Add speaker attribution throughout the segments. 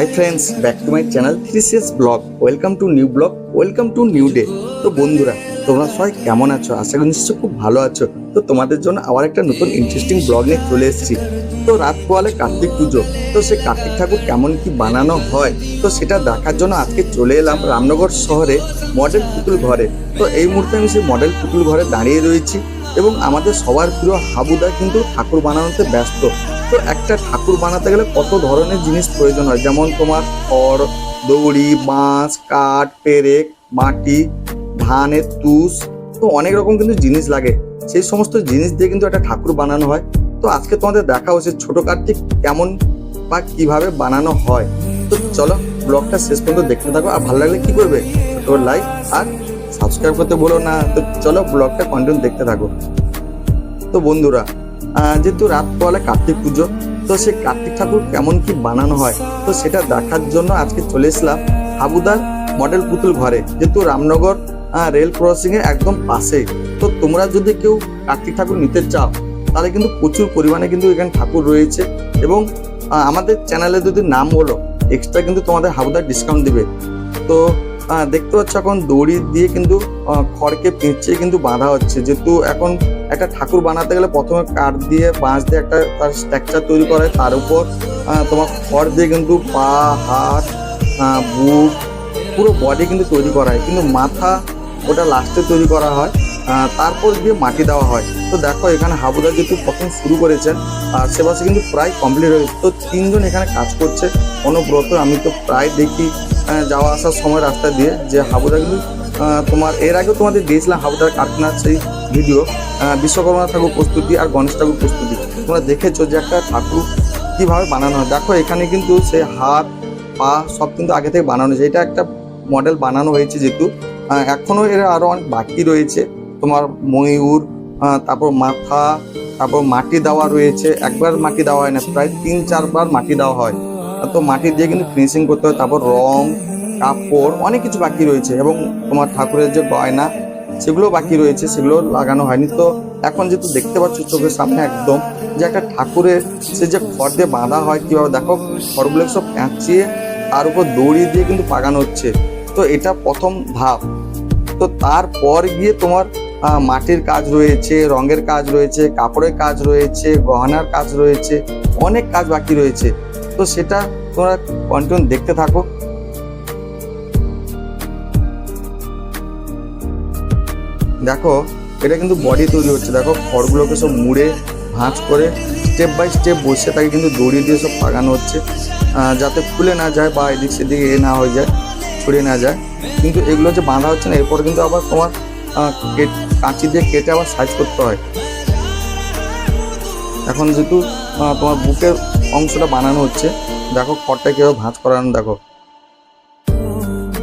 Speaker 1: Hi friends back to my channel থ্রিসিয়াস blog welcome to new blog welcome to new day তো বন্ধুরা, তোমরা সবাই কেমন আছো? আশা করি নিশ্চয়ই খুব ভালো আছো। তো তোমাদের জন্য আবার একটা নতুন ইন্টারেস্টিং ব্লগ নিয়ে চলে এসেছি। তো রাত পোয়ালে কার্তিক পুজো। তো সে কার্তিক ঠাকুর কেমন কি বানানো হয়? তো সেটা দেখার জন্য আজকে চলে এলাম রামনগর শহরে মডেল পুতুল ঘরে। তো এই মুহূর্তে আমি সেই মডেল পুতুল ঘরে দাঁড়িয়ে রয়েছি এবং আমাদের সবার প্রিয় হাবুদা কিন্তু ঠাকুর বানানোতে ব্যস্ত। তো একটা ঠাকুর বানাতে গেলে কত ধরনের জিনিস প্রয়োজন হয়? যেমন তোমার খড়, দড়ি, বাঁশ, কাঠ, পেরেক, মাটি, ধানের তুষ, তো অনেক রকম কিন্তু জিনিস লাগে। সেই সমস্ত জিনিস দিয়ে কিন্তু একটা ঠাকুর বানানো হয়। তো আজকে তোমাদের দেখা হচ্ছে ছোট কার্তিক কেমন বা কীভাবে বানানো হয়। তো চলো ব্লগটা শেষ পর্যন্ত দেখতে থাকো। আর ভালো লাগলে কি করবে? ছোট লাইক আর সাবস্ক্রাইব করতে বলো না। তো চলো ব্লগটা কন্টিনিউ দেখতে থাকো। তো বন্ধুরা যেহেতু রাত পোয়ালে কার্তিক পুজো, তো সেই কার্তিক ঠাকুর কেমন কি বানানো হয়, তো সেটা দেখার জন্য আজকে চলে এসলাম হাবুদার মডেল পুতুল ঘরে, যেহেতু রামনগর রেল ক্রসিং এর একদম পাশে তো তোমরা যদি কেউ কার্তিক ঠাকুর নিতে চাও, তাহলে কিন্তু প্রচুর পরিমাণে কিন্তু এখানে ঠাকুর রয়েছে এবং আমাদের চ্যানেলে যদি নাম বলো এক্সট্রা কিন্তু তোমাদের হাবুদার ডিসকাউন্ট দিবে। তো দেখতে পাচ্ছ এখন দড়ি দিয়ে কিন্তু খড়কে পেঁচিয়ে কিন্তু বাঁধা হচ্ছে, যেহেতু এখন একটা ঠাকুর বানাতে গেলে প্রথমে কাঠ দিয়ে, বাঁশ দিয়ে একটা তার স্ট্রাকচার তৈরি করে তার উপর তোমার খড় দিয়ে কিন্তু পা, হাত বুক, পুরো বডি কিন্তু তৈরি করা হয়। কিন্তু মাথা ওটা লাস্টে তৈরি করা হয়। তারপর দিয়ে মাটি দেওয়া হয়। তো দেখো, এখানে হাবুদা যেহেতু প্রথম শুরু করেছেন, আর সেবাসে কিন্তু প্রায় কমপ্লিট হয়েছে তো তিনজন এখানে কাজ করছে। অনুব্রত, আমি তো প্রায় দেখি যাওয়া আসার সময় রাস্তা দিয়ে, যে হাবুদা কিন্তু তোমার, এর আগেও তোমাদের দিয়েছিলাম হাবুদার কারখানার সেই ভিডিও। বিশ্বকর্মা ঠাকুর প্রস্তুতি আর গণেশ ঠাকুর প্রস্তুতি। তোমরা দেখেছ যে একটা ঠাকুর কীভাবে বানানো হয়। দেখো, এখানে কিন্তু সে হাত, পা সব কিন্তু আগে থেকে বানানো হয়েছে। এটা একটা মডেল বানানো হয়েছে যেহেতু। এখনও এর আরও অনেক বাকি রয়েছে। তোমার ময়ূর তারপর মাথা, তারপর মাটি দেওয়া রয়েছে। একবার মাটি দেওয়া হয় না, প্রায় তিন চারবার মাটি দেওয়া হয়। তো মাটি দিয়ে কিন্তু ফিনিশিং করতে হয়। তারপর রং কাপড়, অনেক কিছু বাকি রয়েছে এবং তোমার ঠাকুরের যে গয়না, সেগুলো বাকি রয়েছে, সেগুলো লাগানো হয়নি। তো এখন যেহেতু দেখতে পাচ্ছ চোখের সামনে একদম যে একটা ঠাকুরের, সে যে খড় দিয়ে বাঁধা হয় কীভাবে, দেখো খড়গুলো সব পেঁচিয়ে তার উপর দড়ি দিয়ে কিন্তু পাকানো হচ্ছে। তো এটা প্রথম ধাপ। তো তারপর গিয়ে তোমার মাটির কাজ রয়েছে, রঙের কাজ রয়েছে, কাপড়ের কাজ রয়েছে, গহনার কাজ রয়েছে, অনেক কাজ বাকি রয়েছে। তো সেটা তোমরা কন্টিনিউ দেখতে থাকো। দেখো, এটা কিন্তু বডি তৈরি হচ্ছে। দেখো, খড়গুলোকে সব মুড়ে, ভাঁজ করে স্টেপ বাই স্টেপ বসে তাকে কিন্তু দড়ি দিয়ে সব পাকানো হচ্ছে। যাতে খুলে না যায় বা এদিক সেদিকে এ না হয়ে যায় ছড়িয়ে না যায়। কিন্তু এগুলো যে বাঁধা হচ্ছে না, এরপর কিন্তু আবার তোমার কাঁচি দিয়ে কেটে আবার সাইজ করতে হয়। এখন যেহেতু তোমার বুকের অংশটা বানানো হচ্ছে, দেখো খড়টা কীভাবে ভাঁজ করানো, দেখো।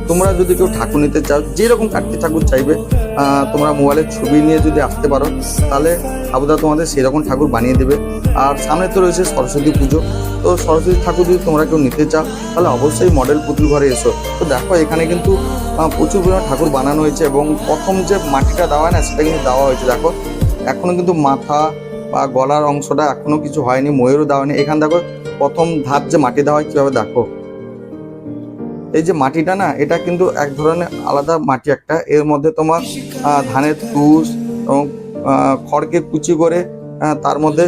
Speaker 1: তোমরা যদি কেউ ঠাকুর নিতে চাও, যেরকম কার্তিক ঠাকুর চাইবে তোমরা মোবাইলের ছবি নিয়ে যদি আসতে পারো, তাহলে আবুদা তোমাদের সেরকম ঠাকুর বানিয়ে দেবে। আর সামনে তো রয়েছে সরস্বতী পুজো। তো সরস্বতী ঠাকুর যদি তোমরা কেউ নিতে চাও, তাহলে অবশ্যই মডেল পুতুল ঘরে এসো। তো দেখো, এখানে কিন্তু প্রচুর পরিমাণে ঠাকুর বানানো হয়েছে এবং প্রথম যে মাটিটা দেওয়া না, সেটা কিন্তু দেওয়া হয়েছে, দেখো। এখনও কিন্তু মাথা বা গলার অংশটা এখনও কিছু হয়নি, ময়ূরও দেওয়া হয়নি। এখানে দেখো, প্রথম ধাপ যে মাটি দেওয়া হয়, কীভাবে দেখো? এই যে মাটিটা না, এটা কিন্তু এক ধরনের আলাদা মাটি একটা। এর মধ্যে তোমার ধানের তুষ এবং খড়কে কুচি করে তার মধ্যে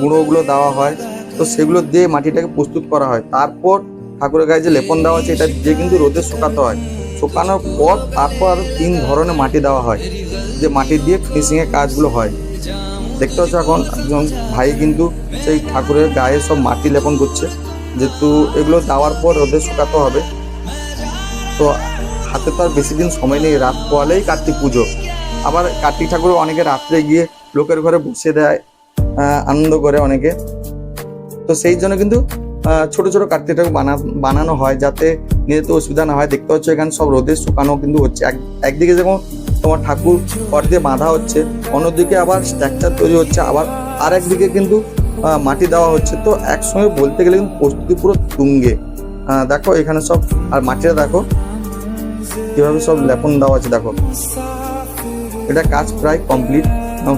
Speaker 1: গুঁড়োগুলো দেওয়া হয়। তো সেগুলো দিয়ে মাটিটাকে প্রস্তুত করা হয়। তারপর ঠাকুরের গায়ে যে লেপন দেওয়া আছে, এটা দিয়ে কিন্তু রোদে শুকাতে হয়। শুকানোর পর তারপর তিন ধরনের মাটি দেওয়া হয়, যে মাটি দিয়ে ফিনিশিংয়ের কাজগুলো হয়। দেখতে পাচ্ছ এখন একজন ভাই কিন্তু সেই ঠাকুরের গায়ে সব মাটি লেপন করছে। যেহেতু এগুলো দেওয়ার পর রোদে শুকাতে হবে। তো হাতে তো আর বেশি দিন সময় নেই, রাত পোয়ালেই কার্তিক পুজো। আবার কার্তিক ঠাকুর অনেকে রাত্রে গিয়ে লোকের ঘরে বসে দেয় আনন্দ করে অনেকে। তো সেই জন্য কিন্তু ছোট ছোট কার্তিক ঠাকুর বানা, বানানো হয় যাতে নিতে অসুবিধা না হয়। দেখতে পাচ্ছ এখানে সব রোদে শুকানো কিন্তু হচ্ছে। এক, একদিকে যেমন তোমার ঠাকুর ঘর দিয়ে বাঁধা হচ্ছে, অন্যদিকে আবার স্ট্রাকচার তৈরি হচ্ছে, আবার আর একদিকে কিন্তু মাটি দেওয়া হচ্ছে। তো একসঙ্গে বলতে গেলে কিন্তু প্রস্তুতি পুরো তুঙ্গে। দেখো এখানে সব, আর মাটিটা দেখো কীভাবে সব লেপন দেওয়া আছে দেখো। এটা কাজ প্রায় কমপ্লিট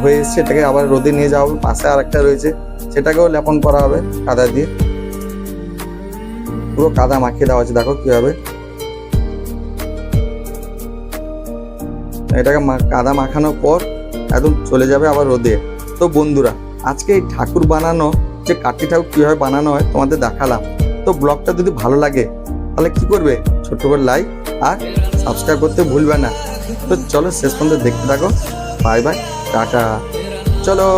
Speaker 1: হয়ে এসছে, এটাকে আবার রোদে নিয়ে যাওয়া হবে, পাশে আর একটা রয়েছে, সেটাকেও লেপন করা হবে কাদা দিয়ে। পুরো কাদা মাখিয়ে দেওয়া আছে দেখো কীভাবে। এটাকে কাদা মাখানোর পর একদম চলে যাবে আবার রোদে। তো বন্ধুরা, আজকে এই ঠাকুর বানানো, যে কাঠি ঠাকুর কীভাবে বানানো হয় তোমাদের দেখালাম। তো ব্লগটা যদি ভালো লাগে তাহলে কি করবে? ছোট্ট করে লাইক আর সাবস্ক্রাইব করতে ভুলবে না। তো চলো শেষ পর্যন্ত দেখতে থাকো। Bye bye tata. চলো।